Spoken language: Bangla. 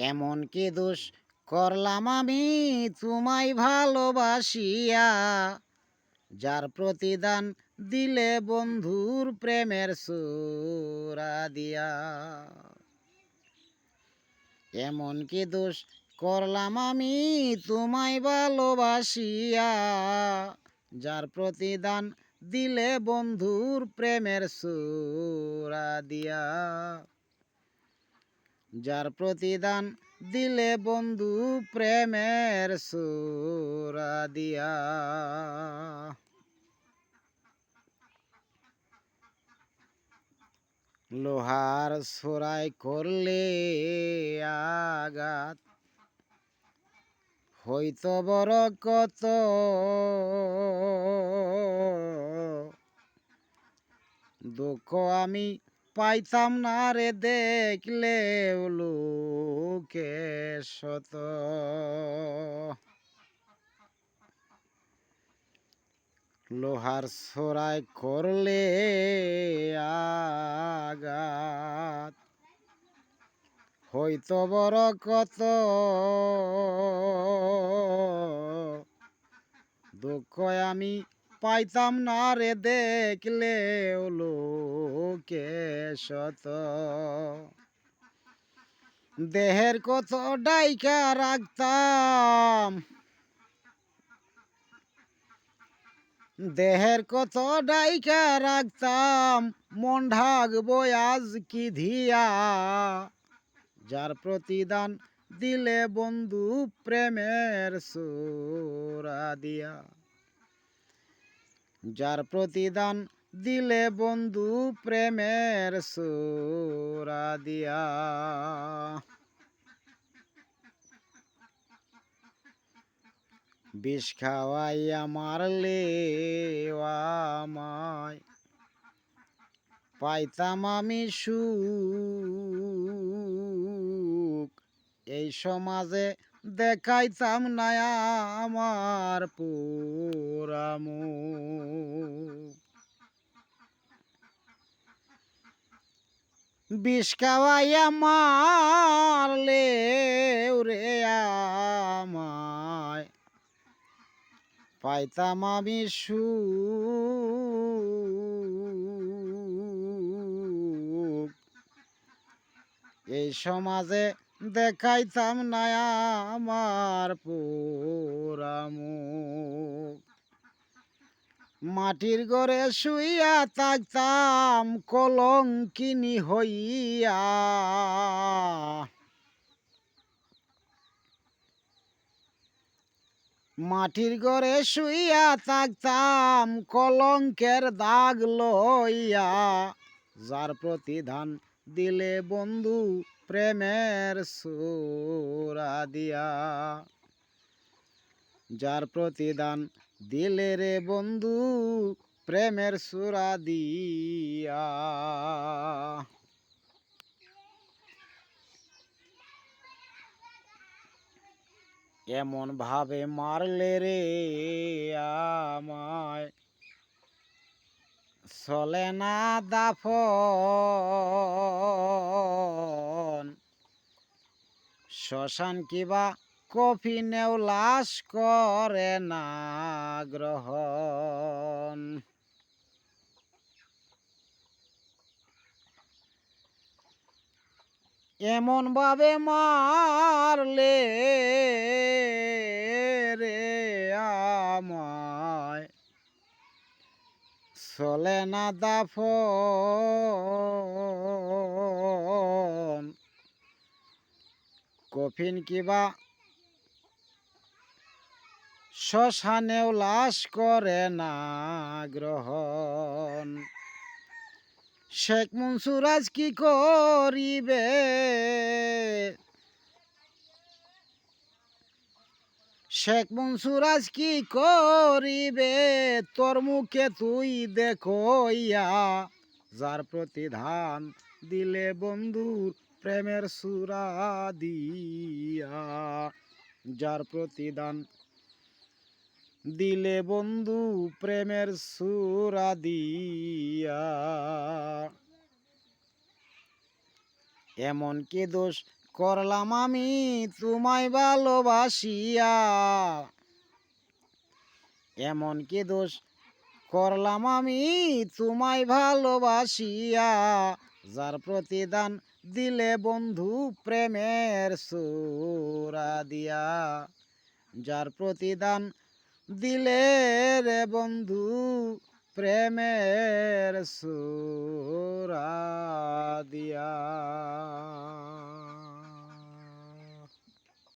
এমন কি দোষ করলাম আমি তোমায় ভালোবাসিয়া? যার প্রতিদান দিলে বন্ধুর প্রেমের সুরা দিয়া। এমন কি দোষ করলাম আমি তোমায় ভালোবাসিয়া? যার প্রতিদান দিলে বন্ধুর প্রেমের সুরা দিয়া। যার প্রতিদান দিলে বন্ধু প্রেমের সুরা দিয়া। লোহার সোরাই করলে আঘাত। হইতো বড় কত দুঃখ আমি পাইতাম না রে দেখলে লোকে শত লোহার সরাই করলে আঘাত। হইতো বড় কত দুঃখ আমি পাইতাম না রে দেখলে লোকে শত দেহের কত ডাইকা রাখতাম। দেহের কত ডাইকা রাখতাম। মন ঢাকবো আজ কি ধিয়া। যার প্রতিদান দিলে বন্ধু প্রেমের সুরা দিয়া। যার প্রতিদান দিলে বন্ধু প্রেমের সুরা দিয়া। বিষ খাওয়াইয়া মারলে আমায় পাইতাম আমি সুখ, এই সমাজে দেখাইতাম না আমার পুরামু। বিষ খাওয়াইয়া মারলে রে আমায়। পাইতাম আমি সু এই সমাজে দেখাইতাম না আমার পুরামু মাটির ঘরে শুইয়া থাকতাম, কলঙ্কিনী হইয়া। মাটির ঘরে শুইয়া থাকতাম, কলঙ্কের দাগ লইয়া। যার প্রতিধান দিলে বন্ধু প্রেমের সুরা দিয়া যার প্রতিদান দিলে রে বন্ধু, প্রেমের সুরা দিয়া এমন ভাবে মারলে রে আমায় চলে না দাফন। শ্মশান কিবা কফিনেও লাশ করে না গ্রহণ। এমন ভাবে মারলে রে আমায় চলে না দাফন। কফিন কিবা শ্মশানেও লাশ করে না গ্রহণ। শেখ মনসুরাজ কি করিবে? শেখ মনসুরাজ কি করিবে? তোর মুখে তুই দেখো যার প্রতিধান দিলে বন্ধুর প্রেমের সুরা দিয়া। যার প্রতিদান দিলে বন্ধু প্রেমের সুরা দিয়া। এমন কি দোষ করলাম আমি তোমায় ভালোবাসিয়া। এমন কি দোষ? করলাম আমি তোমায় ভালোবাসিয়া। যার প্রতিদান দিলে বন্ধু প্রেমের সুরা দিয়া। যার প্রতিদান দিলে রে বন্ধু প্রেমের সুরা দিয়া।